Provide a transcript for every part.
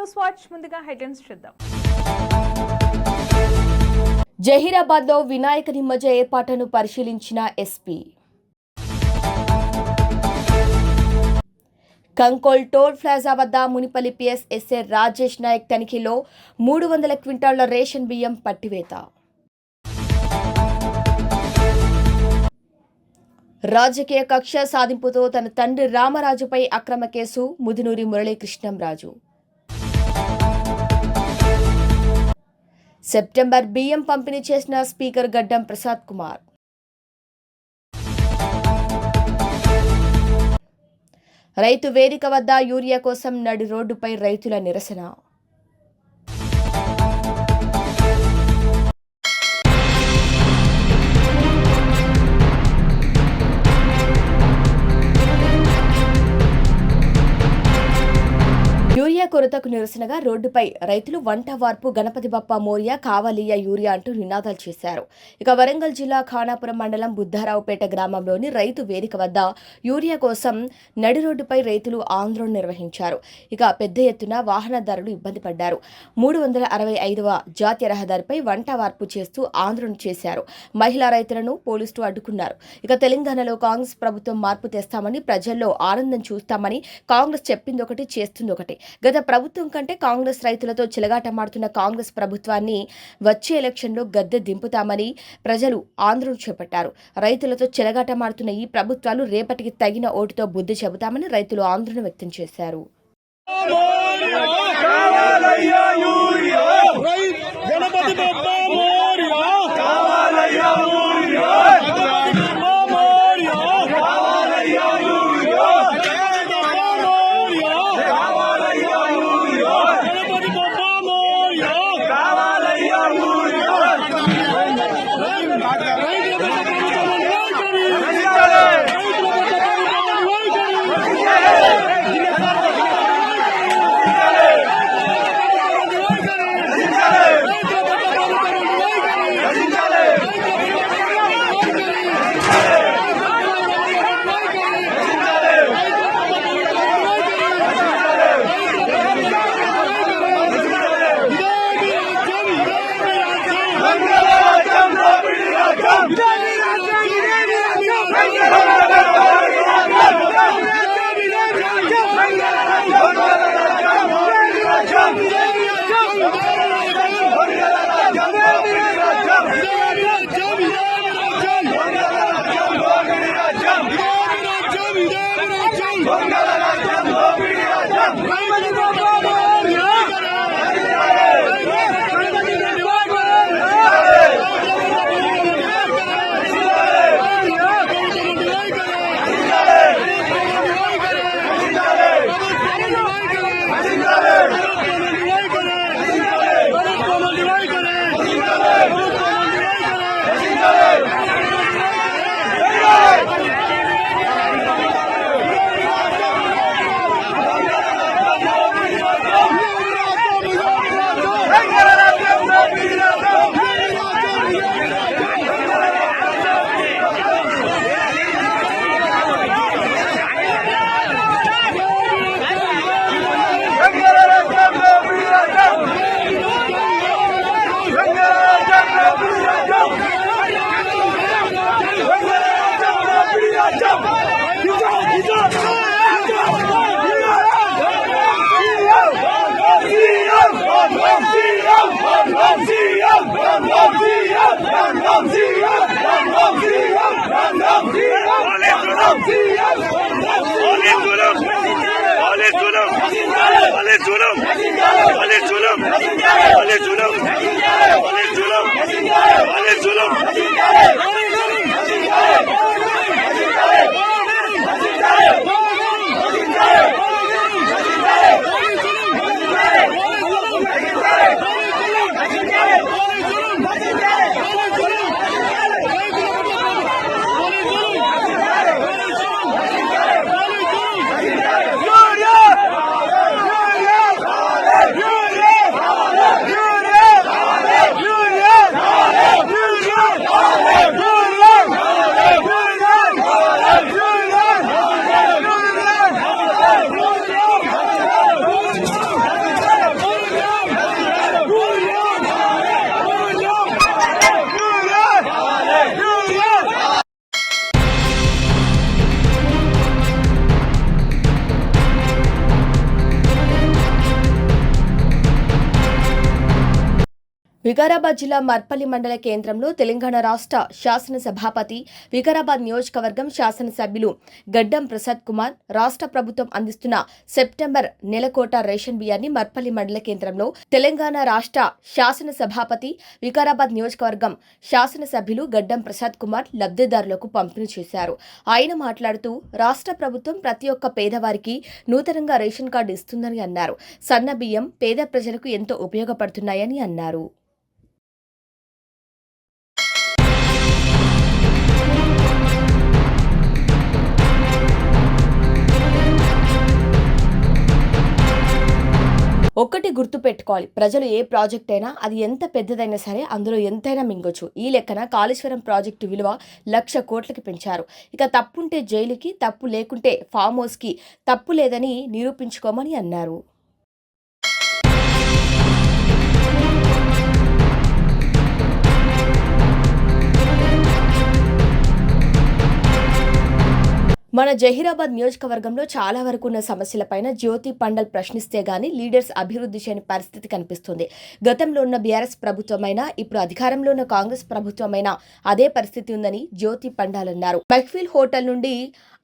News watch ముందుగా headlines చూద్దాం. జహీరాబాద్లో వినాయక నిమజ్జ ఏర్పాట్లను పరిశీలించిన ఎస్పీ. కంకోల్ టోల్ ప్లాజా వద్ద మునిపల్లి పిఎస్ ఎస్ఏ రాజేష్ నాయక్ తనిఖీలో మూడు వందల క్వింటాళ్ళ రేషన్ బియ్యం పట్టివేత. రాజకీయ కక్ష సాధింపుతో తన తండ్రి రామరాజుపై అక్రమ కేసు ముదినూరి మురళీకృష్ణంరాజు సెప్టెంబర్ బియ్యం పంపిణీ చేసిన స్పీకర్ గడ్డం ప్రసాద్ కుమార్. రైతు వేదిక వద్ద యూరియా కోసం నడి రోడ్డుపై రైతుల నిరసన. కొరతకు నిరసనగా రోడ్డుపై రైతులు వంట వార్పు గణపతి బప్ప మోరియా కావలియ యూరియా అంటూ నినాదాలు చేశారు. ఇక వరంగల్ జిల్లా ఖానాపురం మండలం బుద్ధారావుపేట గ్రామంలోని రైతు వేదిక వద్ద యూరియా కోసం నడి రోడ్డుపై రైతులు ఆందోళన నిర్వహించారు. ఇక పెద్ద ఎత్తున వాహనదారులు ఇబ్బంది పడ్డారు. మూడు వందల అరవై ఐదవ జాతీయ రహదారిపై వంట వార్పు చేస్తూ ఆందోళన చేశారు. మహిళా రైతులను పోలీసులు అడ్డుకున్నారు. ఇక తెలంగాణలో కాంగ్రెస్ ప్రభుత్వం మార్పు తెస్తామని ప్రజల్లో ఆనందం చూస్తామని కాంగ్రెస్ చెప్పింది ఒకటి చేస్తుంది ఒకటి గత ప్రభుత్వం కంటే కాంగ్రెస్ రైతులతో చిలగాటమాడుతున్న కాంగ్రెస్ ప్రభుత్వాన్ని వచ్చే ఎలక్షన్లో గద్దె దింపుతామని ప్రజలు ఆందోళన చేపట్టారు రైతులతో చిలగాటమాడుతున్న ఈ ప్రభుత్వాలు రేపటికి తగిన ఓటుతో బుద్ధి చెబుతామని రైతులు ఆందోళన వ్యక్తం చేశారు Ganapati Come on! Hallelujah. Vikarabad జిల్లా మర్పల్లి మండల కేంద్రంలో తెలంగాణ రాష్ట్ర శాసన సభాపతి వికారాబాద్ నియోజకవర్గం శాసనసభ్యులు గడ్డం ప్రసాద్ కుమార్ రాష్ట్ర ప్రభుత్వం అందిస్తున్న సెప్టెంబర్ నెలకోట రేషన్ బియ్యాన్ని మర్పల్లి మండల కేంద్రంలో తెలంగాణ రాష్ట్ర శాసన సభాపతి వికారాబాద్ నియోజకవర్గం శాసనసభ్యులు గడ్డం ప్రసాద్ కుమార్ లబ్ధిదారులకు పంపిణీ చేశారు. ఆయన మాట్లాడుతూ రాష్ట్ర ప్రభుత్వం ప్రతి ఒక్క పేదవారికి నూతనంగా రేషన్ కార్డు ఇస్తుందని అన్నారు. సన్న బియ్యం పేద ప్రజలకు ఎంతో ఉపయోగపడుతున్నాయని అన్నారు. ఒక్కటి గుర్తు పెట్టుకోవాలి. ప్రజలు ఏ ప్రాజెక్ట్ అయినా అది ఎంత పెద్దదైనా సరే అందులో ఎంతైనా మింగొచ్చు. ఈ లెక్కన కాళేశ్వరం ప్రాజెక్టు విలువ లక్ష కోట్లకి పెంచారు. ఇక తప్పుంటే జైలుకి తప్పు లేకుంటే ఫామ్ హౌస్కి తప్పు లేదని నిరూపించుకోమని అన్నారు. మన జహీరాబాద్ నియోజకవర్గంలో చాలా వరకు ఉన్న సమస్యలపైన జ్యోతి పండల్ ప్రశ్నిస్తే గాని లీడర్స్ అభివృద్ధి చేయని పరిస్థితి కనిపిస్తుంది. గతంలో ఉన్న బీఆర్ఎస్ ప్రభుత్వమైనా ఇప్పుడు అధికారంలో ఉన్న కాంగ్రెస్ ప్రభుత్వమైనా అదే పరిస్థితి ఉందని జ్యోతి పండాల్ అన్నారు. మెక్ఫిల్ హోటల్ నుండి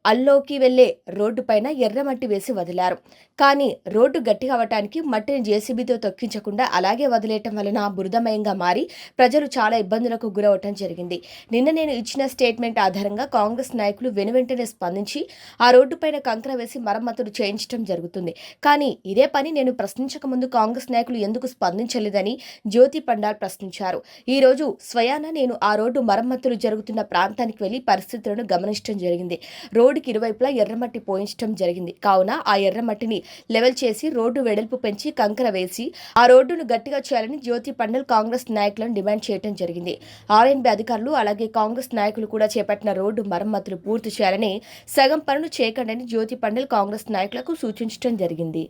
అల్లోకి వెళ్ళే రోడ్డు పైన ఎర్రమట్టి వేసి వదిలారు. కానీ రోడ్డు గట్టి అవ్వటానికి మట్టిని జేసీబీతో తొక్కించకుండా అలాగే వదిలేయటం వలన బురదమయంగా మారి ప్రజలు చాలా ఇబ్బందులకు గురవటం జరిగింది. నిన్న నేను ఇచ్చిన స్టేట్మెంట్ ఆధారంగా కాంగ్రెస్ నాయకులు వెనువెంటనే స్పందించి ఆ రోడ్డుపైన కంకర వేసి మరమ్మతులు చేయించడం జరుగుతుంది. కానీ ఇదే పని నేను ప్రశ్నించక ముందు కాంగ్రెస్ నాయకులు ఎందుకు స్పందించలేదని జ్యోతి పండాల్ ప్రశ్నించారు. ఈ రోజు స్వయాన నేను ఆ రోడ్డు మరమ్మతులు జరుగుతున్న ప్రాంతానికి వెళ్ళి పరిస్థితులను గమనించడం జరిగింది. రోడ్డుకి ఇరువైపులా ఎర్రమట్టి పోయించడం జరిగింది. కావున ఆ ఎర్రమట్టిని లెవెల్ చేసి రోడ్డు వెడల్పు పెంచి కంకర వేసి ఆ రోడ్డును గట్టిగా చేయాలని జ్యోతి పండల్ కాంగ్రెస్ నాయకులను డిమాండ్ చేయడం జరిగింది. ఆర్ఎన్బి అధికారులు అలాగే కాంగ్రెస్ నాయకులు కూడా చేపట్టిన రోడ్డు మరమ్మతులు పూర్తి చేయాలని సగం పనులు చేయకండి జ్యోతి పండల్ కాంగ్రెస్ నాయకులకు సూచించడం జరిగింది.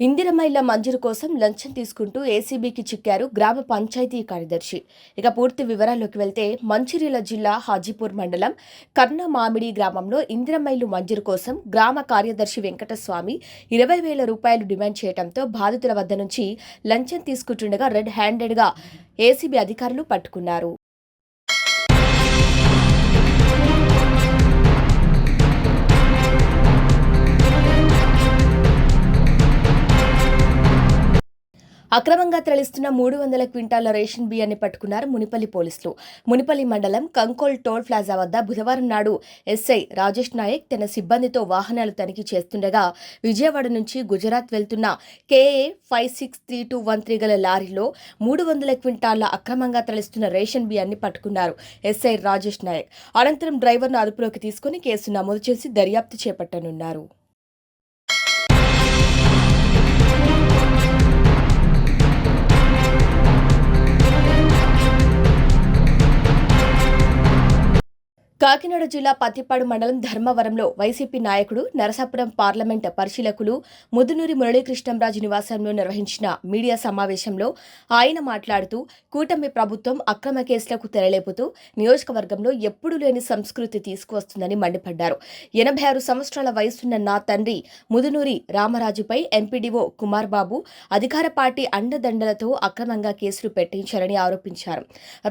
ఇందిరమైల మంజూరు కోసం లంచం తీసుకుంటూ ఏసీబీకి చిక్కారు గ్రామ పంచాయతీ కార్యదర్శి. ఇక పూర్తి వివరాల్లోకి వెళ్తే మంచిర్యాల జిల్లా హాజీపూర్ మండలం కర్ణ మామిడి గ్రామంలో ఇందిరమైలు మంజూరు కోసం గ్రామ కార్యదర్శి వెంకటస్వామి ఇరవై వేల రూపాయలు డిమాండ్ చేయడంతో బాధితుల వద్ద నుంచి లంచం తీసుకుంటుండగా రెడ్ హ్యాండెడ్గా ఏసీబీ అధికారులు పట్టుకున్నారు. అక్రమంగా తరలిస్తున్న మూడు వందల క్వింటాల రేషన్ బియ్యాన్ని పట్టుకున్నారు మునిపల్లి పోలీసులు. మునిపల్లి మండలం కంకోల్ టోల్ ప్లాజా వద్ద బుధవారం నాడు ఎస్ఐ రాజేష్ నాయక్ తన సిబ్బందితో వాహనాలు తనిఖీ చేస్తుండగా విజయవాడ నుంచి గుజరాత్ వెళ్తున్న KA five six three two one three గల లారీలో మూడు వందల క్వింటాల అక్రమంగా తరలిస్తున్న రేషన్ బియ్యాన్ని పట్టుకున్నారు ఎస్ఐ రాజేష్ నాయక్. అనంతరం డ్రైవర్ను అదుపులోకి తీసుకుని కేసు నమోదు చేసి దర్యాప్తు చేపట్టనున్నారు. కాకినాడ జిల్లా పత్తిపాడు మండలం ధర్మవరంలో వైసీపీ నాయకుడు నరసాపురం పార్లమెంట్ పరిశీలకులు ముదునూరి మురళీకృష్ణంరాజు నివాసంలో నిర్వహించిన మీడియా సమావేశంలో ఆయన మాట్లాడుతూ కూటమి ప్రభుత్వం అక్రమ కేసులకు తెరలేపుతూ నియోజకవర్గంలో ఎప్పుడూ లేని సంస్కృతి తీసుకువస్తుందని మండిపడ్డారు. ఎనభై ఆరు సంవత్సరాల వయసున్న నా తండ్రి ముదునూరి రామరాజుపై ఎంపీడీఓ కుమార్ బాబు అధికార పార్టీ అండదండలతో అక్రమంగా కేసులు పెట్టించారని ఆరోపించారు.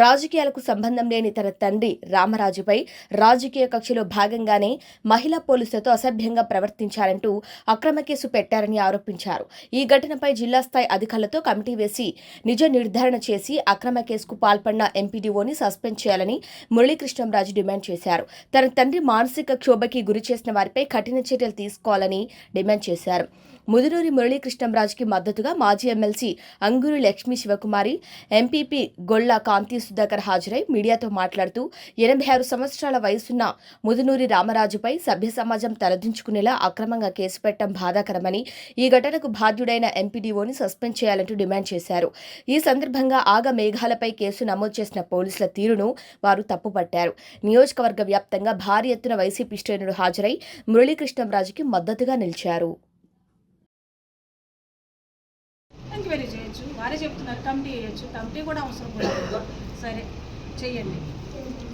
రాజకీయాలకు సంబంధం లేని తన తండ్రి రామరాజుపై రాజకీయ కక్షలో భాగంగానే మహిళా పోలీసులతో అసభ్యంగా ప్రవర్తించారంటూ అక్రమ కేసు పెట్టారని ఆరోపించారు. ఈ ఘటనపై జిల్లా స్థాయి అధికారులతో కమిటీ వేసి నిజ నిర్ధారణ చేసి అక్రమ కేసుకు పాల్పడిన ఎంపీడీఓని సస్పెండ్ చేయాలని మురళీకృష్ణంరాజు డిమాండ్ చేశారు. తన తండ్రి మానసిక క్షోభకి గురి చేసిన వారిపై కఠిన చర్యలు తీసుకోవాలని డిమాండ్ చేశారు. ముదునూరి మురళీకృష్ణంరాజుకి మద్దతుగా మాజీ ఎమ్మెల్సీ అంగూరి లక్ష్మీ శివకుమారి ఎంపీపీ గొల్ల కాంతి సుధాకర్ హాజరై మీడియాతో మాట్లాడుతూ ఎనభై ఆరు సంవత్సరాల వయసున్న ముదునూరి రామరాజుపై సభ్య సమాజం తలదించుకునేలా అక్రమంగా కేసు పెట్టడం బాధాకరమని ఈ ఘటనకు బాధ్యుడైన ఎంపీడీఓని సస్పెండ్ చేయాలంటూ డిమాండ్ చేశారు. ఈ సందర్భంగా ఆగ మేఘాలపై కేసు నమోదు చేసిన పోలీసుల తీరును వారు తప్పుపట్టారు. నియోజకవర్గ వ్యాప్తంగా భారీ ఎత్తున వైసీపీ శ్రేణులు హాజరై మురళీకృష్ణంరాజుకి మద్దతుగా నిలిచారు. వారే చెప్తున్నారు కమిటీ వేయచ్చు కమిటీ కూడా అవసరం కూడా లేదు. సరే చేయండి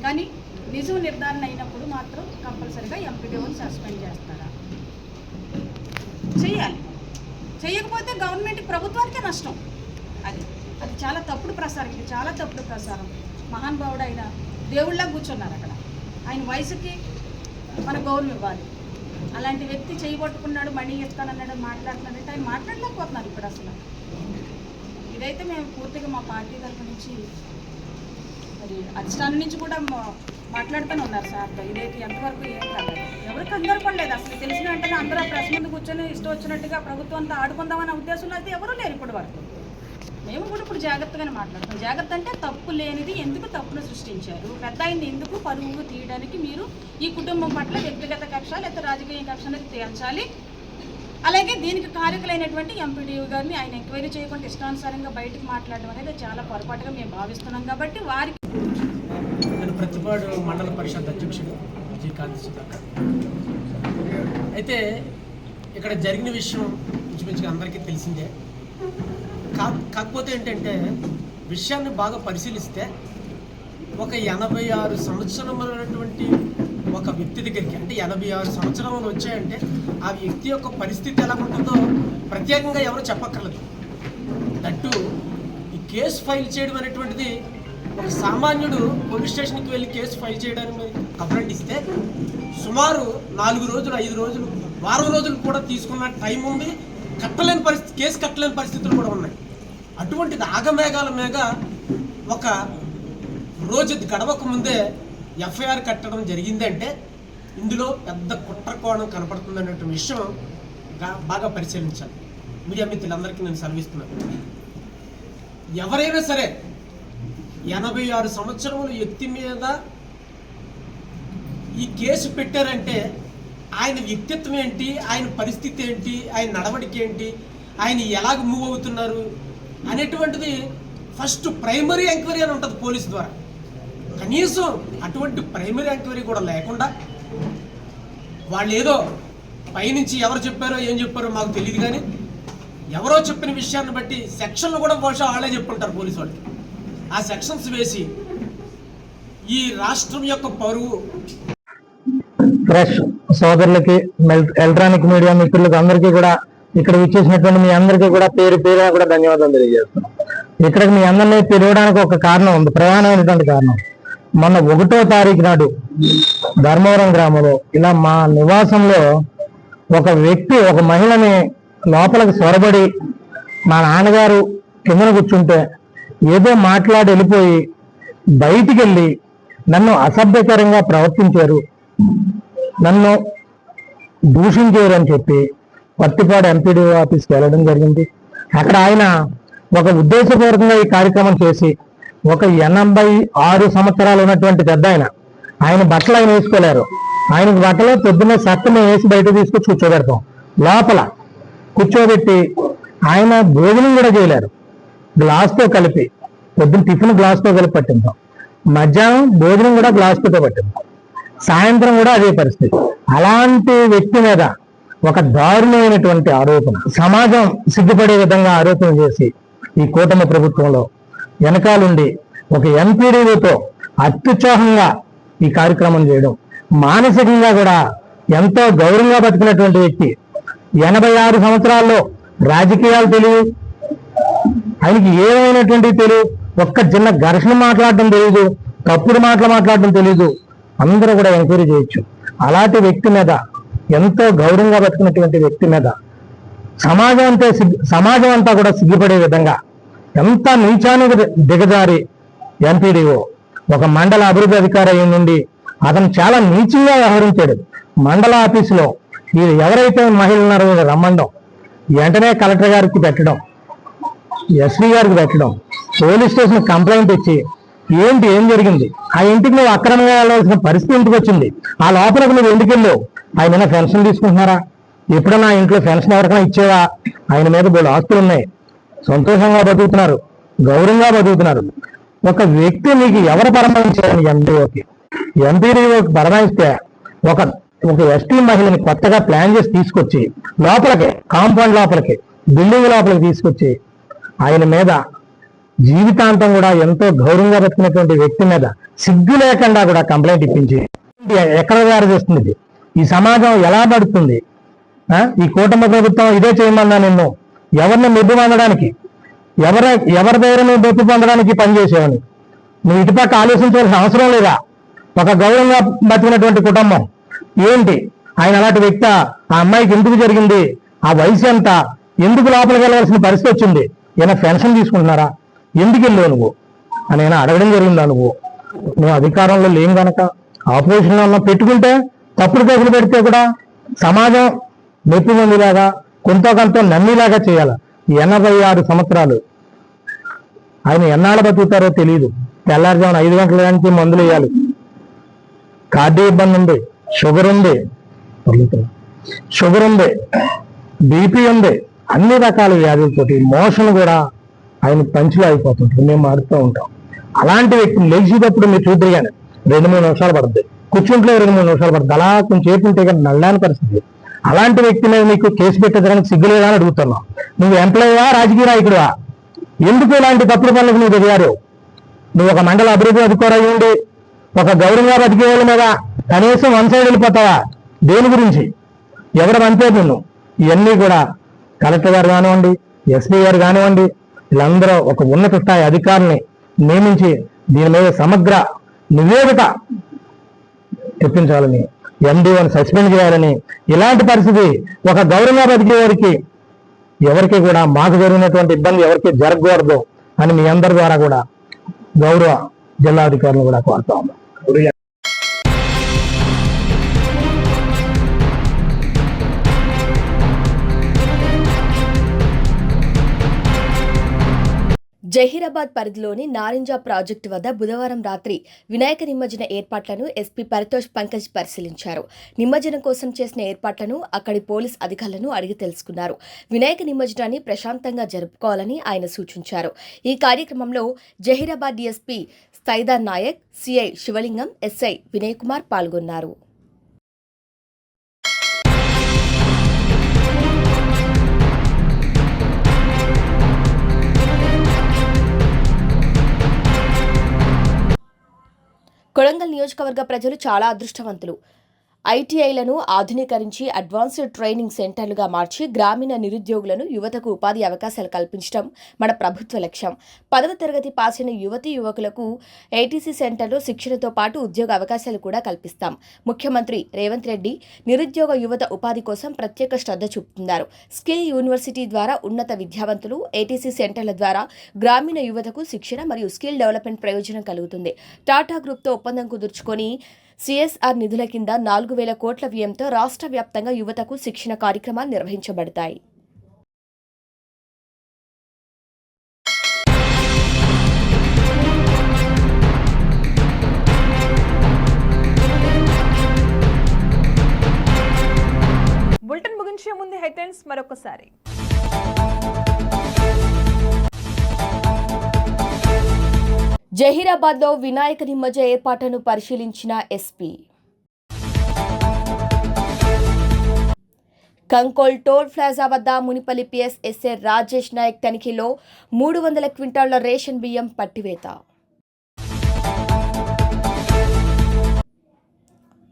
కానీ నిజం నిర్ధారణ అయినప్పుడు మాత్రం కంపల్సరిగా ఎంపీడీఓని సస్పెండ్ చేస్తారా? చేయాలి చేయకపోతే గవర్నమెంట్ ప్రభుత్వానికే నష్టం. అది అది చాలా తప్పుడు ప్రసారం ఇది చాలా తప్పుడు ప్రసారం. మహానుభావుడు ఆయన దేవుళ్ళ కూర్చున్నారు అక్కడ. ఆయన వయసుకి మన గౌరవం ఇవ్వాలి. అలాంటి వ్యక్తి చేయబట్టుకున్నాడు మణి మాట్లాడుతున్నాడు మాట్లాడుతున్నాడంటే ఆయన మాట్లాడలేకపోతున్నారు ఇప్పుడు అసలు. ఇదైతే మేము పూర్తిగా మా పార్టీ తరఫు నుంచి మరి అధిష్టానం నుంచి కూడా మాట్లాడుతూనే ఉన్నారు సార్తో ఇదైతే ఎంతవరకు ఏం కాదు. ఎవరు కంగారు పడలేదు. అసలు తెలిసిన వెంటనే అందరూ ప్రెస్ ముందు కూర్చొని ఇష్టం వచ్చినట్టుగా ప్రభుత్వంతో ఆడుకుందామనే ఉద్దేశంలో అయితే ఎవరూ లేరు ఇప్పటి వరకు. మేము కూడా ఇప్పుడు జాగ్రత్తగానే మాట్లాడుతాం జాగ్రత్త అంటే తప్పు లేనిది ఎందుకు తప్పును సృష్టించారు? పెద్ద అయింది ఎందుకు పరువు తీయడానికి మీరు ఈ కుటుంబం పట్ల వ్యక్తిగత కక్ష లేదా రాజకీయ కక్ష అనేది తేల్చాలి? అలాగే దీనికి కారకులైనటువంటి ఎంపీడీ గారిని ఆయన ఎంక్వైరీ చేయకుండా ఇష్టానుసారంగా బయటకు మాట్లాడడం అనేది చాలా పొరపాటుగా మేము భావిస్తున్నాం కాబట్టి వారికి నేను ప్రతిపాడు మండల పరిషత్ అధ్యక్షుడు జి కాంతి సుధాకర్. అయితే ఇక్కడ జరిగిన విషయం ఇంచుమించుగా అందరికీ తెలిసిందే. కా కాకపోతే ఏంటంటే విషయాన్ని బాగా పరిశీలిస్తే ఒక ఎనభై ఆరు సంవత్సరములైనటువంటి ఒక వ్యక్తి దగ్గరికి అంటే ఎనభై ఆరు సంవత్సరాలు వచ్చాయంటే ఆ వ్యక్తి యొక్క పరిస్థితి ఎలా ఉంటుందో ప్రత్యేకంగా ఎవరు చెప్పక్కర్లేదు. దట్టు ఈ కేసు ఫైల్ చేయడం అనేటువంటిది ఒక సామాన్యుడు పోలీస్ స్టేషన్కి వెళ్ళి కేసు ఫైల్ చేయడానికి కంప్లైంట్ ఇస్తే సుమారు నాలుగు రోజులు ఐదు రోజులు వారం రోజులు కూడా తీసుకున్న టైం ఉంది. కట్టలేని పరిస్థితి కేసు కట్టలేని పరిస్థితులు కూడా ఉన్నాయి. అటువంటిది ఆగమేఘాల మీద ఒక రోజు గడవక ముందే ఎఫ్ఐఆర్ కట్టడం జరిగిందంటే ఇందులో పెద్ద కుట్ర కోణం కనపడుతుంది అన్నటువంటి విషయం బాగా పరిశీలించాలి. మీడియా మిత్రులందరికీ నేను సెలవిస్తున్నాను ఎవరైనా సరే ఎనభై ఆరు సంవత్సరముల వ్యక్తి మీద ఈ కేసు పెట్టారంటే ఆయన వ్యక్తిత్వం ఏంటి ఆయన పరిస్థితి ఏంటి ఆయన నడవడిక ఏంటి ఆయన ఎలాగ మూవ్ అవుతున్నారు అనేటువంటిది ఫస్ట్ ప్రైమరీ ఎంక్వైరీ అని ఉంటుంది పోలీస్ ద్వారా. కనీసం అటువంటి ప్రైమరీ ఎంక్వైరీ కూడా లేకుండా వాళ్ళు ఏదో పైనుంచి ఎవరు చెప్పారో ఏం చెప్పారో మాకు తెలియదు కానీ ఎవరో చెప్పిన విషయాన్ని బట్టి సెక్షన్లు కూడా బహుశా వాళ్ళే చెప్పుంటారు పోలీసు వాళ్ళు. ఆ సెక్షన్స్ వేసి ఈ రాష్ట్రం యొక్క పరువు ఫ్రెష్ సోదరులకి ఎలక్ట్రానిక్ మీడియా మిత్రులకు అందరికీ కూడా ఇక్కడ విచ్చేసినటువంటి మీ అందరికీ కూడా పేరు పేరు కూడా ధన్యవాదాలు తెలియజేస్తున్నాం. ఇక్కడికి మీ అందరినీ పిలవడానికి ఒక కారణం ఉంది ప్రధానమైనటువంటి కారణం. మొన్న ఒకటో తారీఖు నాడు ధర్మవరం గ్రామంలో ఇలా మా నివాసంలో ఒక వ్యక్తి ఒక మహిళని లోపలికి సొరబడి మా నాన్నగారు కిందన కూర్చుంటే ఏదో మాట్లాడి వెళ్ళిపోయి బయటికి వెళ్ళి నన్ను అసభ్యకరంగా ప్రవర్తించారు. నన్ను దూషించారు అని చెప్పి పత్తిపాడు ఎంపీడీ ఆఫీస్కి వెళ్ళడం జరిగింది. అక్కడ ఆయన ఒక ఉద్దేశపూర్వకంగా ఈ కార్యక్రమం చేసి ఒక ఎనభై ఆరు సంవత్సరాలు ఉన్నటువంటి పెద్ద ఆయన. ఆయన బట్టలు ఆయన వేసుకోలేరు. ఆయనకు బట్టలు పొద్దున్నే సత్త మేము వేసి బయట తీసుకొచ్చి కూర్చోబెడతాం. లోపల కూర్చోబెట్టి ఆయన భోజనం కూడా చేయలేరు. గ్లాస్తో కలిపి పొద్దున్న టిఫిన్ గ్లాస్తో కలిపి పట్టిందాం మధ్యాహ్నం భోజనం కూడా గ్లాస్తో పట్టిందాం సాయంత్రం కూడా అదే పరిస్థితి. అలాంటి వ్యక్తి మీద ఒక దారుణమైనటువంటి ఆరోపణ. సమాజం సిగ్గుపడే విధంగా ఆరోపణ చేసి ఈ కూటమి ప్రభుత్వంలో వెనకాలండి. ఒక ఎంపీడీఓతో అత్యుత్సాహంగా ఈ కార్యక్రమం చేయడం. మానసికంగా కూడా ఎంతో గౌరవంగా బతికినటువంటి వ్యక్తి. ఎనభై ఆరు సంవత్సరాల్లో రాజకీయాలు తెలియదు ఆయనకి ఏమైనటువంటి తెలియదు ఒక్క చిన్న ఘర్షణ మాట్లాడడం తెలియదు తప్పుడు మాటలు మాట్లాడడం తెలియదు అందరూ కూడా ఎంక్వైరీ చేయొచ్చు. అలాంటి వ్యక్తి మీద ఎంతో గౌరవంగా బతికినటువంటి వ్యక్తి మీద సమాజం అంతా సమాజం అంతా కూడా సిగ్గుపడే విధంగా ఎంత నీచానికి దిగజారి ఎంపీడీఓ ఒక మండల అభివృద్ధి అధికారి నుండి అతను చాలా నీచంగా వ్యవహరించాడు. మండల ఆఫీసులో వీళ్ళు ఎవరైతే మహిళలు ఉన్నారో రమ్మండం వెంటనే కలెక్టర్ గారికి పెట్టడం ఎస్పీ గారికి పెట్టడం పోలీస్ స్టేషన్ కంప్లైంట్ ఇచ్చి ఏంటి ఏం జరిగింది? ఆ ఇంటికి నువ్వు అక్రమంగా వెళ్ళవలసిన పరిస్థితి ఇంటికి వచ్చింది? ఆ లోపలకు నువ్వు ఎందుకు వెళ్ళావు? ఆయన పెన్షన్ తీసుకుంటున్నారా? ఎప్పుడైనా ఇంట్లో పెన్షన్ ఎవరికైనా ఇచ్చేవా? ఆయన మీద బోడు ఆస్తులు ఉన్నాయి సంతోషంగా బతుకుతున్నారు గౌరవంగా బతుకుతున్నారు. ఒక వ్యక్తి నీకు ఎవరు పరమాయించారని ఎంపీఓకి ఎంపీడీఓకి పరమాయిస్తే ఒక ఒక ఎస్టీ మహిళని కొత్తగా ప్లాన్ చేసి తీసుకొచ్చి లోపలికి కాంపౌండ్ లోపలికి బిల్డింగ్ లోపలికి తీసుకొచ్చి ఆయన మీద జీవితాంతం కూడా ఎంతో గౌరవంగా బతికినటువంటి వ్యక్తి మీద సిగ్గు లేకుండా కూడా కంప్లైంట్ ఇప్పించి ఎక్కడ దారి చేస్తుంది? ఈ సమాజం ఎలా పడుతుంది ఈ కూటమి ప్రభుత్వం ఇదే చేయమన్నా నిన్ను ఎవరిని మెప్పు పొందడానికి ఎవరి ఎవరి దగ్గర నువ్వు మెప్పు పొందడానికి పనిచేసేవని నువ్వు ఇటుపక్క ఆలోచించవలసిన అవసరం లేదా? ఒక గౌరవంగా బతికినటువంటి కుటుంబం. ఏంటి? ఆయన అలాంటి వ్యక్తి ఆ అమ్మాయికి ఎందుకు జరిగింది? ఆ వయసు ఎంత? ఎందుకు లోపలికి వెళ్ళవలసిన పరిస్థితి వచ్చింది? ఏమైనా పెన్షన్ తీసుకుంటున్నారా? ఎందుకు వెళ్ళావు నువ్వు? అని నేను అడగడం జరిగిందా నువ్వు? నువ్వు అధికారంలో లేం గనక. ఆపోజిషన్లో పెట్టుకుంటే తప్పుడు కేసులు పెడితే కూడా సమాజం మెప్పు పొందేలాగా కొంత కొంత నమ్మిలాగా చేయాలి? ఎనభై ఆరు సంవత్సరాలు. ఆయన ఎన్నాళ్ళు బతుకుతారో తెలియదు తెల్లారుజామున ఐదు గంటల నుంచి మందులు వేయాలి. కార్డియో ఇబ్బంది ఉంది. షుగర్ ఉంది. షుగర్ ఉంది. బీపీ ఉంది. అన్ని రకాల వ్యాధులతోటి మోషన్ కూడా ఆయన పంచులు అయిపోతుంటారు మేము మారుతూ ఉంటాం. అలాంటి వ్యక్తి లేచేటప్పుడు మీరు చూద్దరు కానీ రెండు మూడు నిమిషాలు పడుతుంది కూర్చుంట్లో రెండు మూడు నిమిషాలు పడుతుంది అలా కొంచెం సేపు కానీ నల్లాని పరిస్థితి అలాంటి వ్యక్తి మీద నీకు కేసు పెట్టేదానికి సిగ్గులేదా అని అడుగుతున్నావు. నువ్వు ఎంప్లాయీవా రాజకీయ నాయకుడువా? ఎందుకు ఇలాంటి తప్పుడు పనులకు నువ్వు దిగారు నువ్వు ఒక మండల అభివృద్ధి అధికారి ఉండి ఒక గౌరవంగా బతికే వాళ్ళ మీద కనీసం వన్ సైడ్ వెళ్ళిపోతావా? దేని గురించి? ఎవరు అంతే నిన్ను ఇవన్నీ కూడా కలెక్టర్ గారు కానివ్వండి ఎస్పీ గారు కానివ్వండి వీళ్ళందరూ ఒక ఉన్నత స్థాయి అధికారిని నియమించి దీని మీద సమగ్ర నివేదిక తెప్పించాలని ఎండీఓని సస్పెండ్ చేయాలని. ఇలాంటి పరిస్థితి ఒక గౌరవంగా బతికే వారికి ఎవరికి కూడా మాకు జరిగినటువంటి ఇబ్బంది ఎవరికి జరగకూడదు అని మీ అందరి ద్వారా కూడా గౌరవ జిల్లాధికారులు కూడా కోరుతా ఉన్నాం జహీరాబాద్ పరిధిలోని నారింజ ప్రాజెక్టు వద్ద బుధవారం రాత్రి వినాయక నిమజ్జన ఏర్పాట్లను ఎస్పీ పరితోష్ పంకజ్ పరిశీలించారు. నిమజ్జనం కోసం చేసిన ఏర్పాట్లను అక్కడి పోలీస్ అధికారులను అడిగి తెలుసుకున్నారు. వినాయక నిమజ్జనాన్ని ప్రశాంతంగా జరుపుకోవాలని ఆయన సూచించారు. ఈ కార్యక్రమంలో Zaheerabad DSP Saida Naik CI Shivalingam SI Vinay Kumar పాల్గొన్నారు. కొడంగల్ నియోజకవర్గ ప్రజలు చాలా అదృష్టవంతులు. ఐటీఐలను ఆధునీకరించి అడ్వాన్స్డ్ ట్రైనింగ్ సెంటర్లుగా మార్చి గ్రామీణ నిరుద్యోగులను యువతకు ఉపాధి అవకాశాలు కల్పించడం మన ప్రభుత్వ లక్ష్యం. పదవ తరగతి పాస్ అయిన యువతి యువకులకు ఏటీసీ సెంటర్లో శిక్షణతో పాటు ఉద్యోగ అవకాశాలు కూడా కల్పిస్తాం. ముఖ్యమంత్రి రేవంత్ రెడ్డి నిరుద్యోగ యువత ఉపాధి కోసం ప్రత్యేక శ్రద్ధ చూపుతున్నారు. స్కిల్ యూనివర్సిటీ ద్వారా ఉన్నత విద్యావంతులు ఏటీసీ సెంటర్ల ద్వారా గ్రామీణ యువతకు శిక్షణ మరియు స్కిల్ డెవలప్మెంట్ ప్రయోజనం కలుగుతుంది. టాటా గ్రూప్తో ఒప్పందం కుదుర్చుకొని సిఎస్ఆర్ నిధుల కింద నాలుగు వేల కోట్ల వ్యయంతో రాష్ట్ర వ్యాప్తంగా యువతకు శిక్షణ కార్యక్రమాలు నిర్వహించబడతాయి. బులెటిన్ ముగించే ముందు హెడ్లైన్స్ మరొకసారి. జహీరాబాద్లో వినాయక నిమజ్జ ఏర్పాట్లను పరిశీలించిన ఎస్పీ. కంకోల్ టోల్ ప్లాజా వద్ద మునిపల్లి పిఎస్ ఎస్ఏ రాజేష్ నాయక్ తనిఖీలో మూడు వందల క్వింటాళ్ళ రేషన్ బియ్యం పట్టివేత.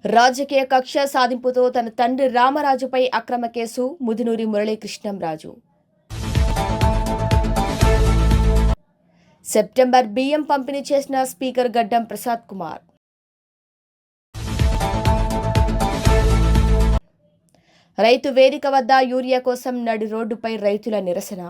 రాజకీయ కక్ష సాధింపుతో తన తండ్రి రామరాజుపై అక్రమ కేసు ముదినూరి మురళీకృష్ణంరాజు సెప్టెంబర్ బియ్యం పంపిణీ చేసిన స్పీకర్ గడ్డం ప్రసాద్ కుమార్. రైతు వేదిక వద్ద యూరియా కోసం నడి రోడ్డుపై రైతుల నిరసన.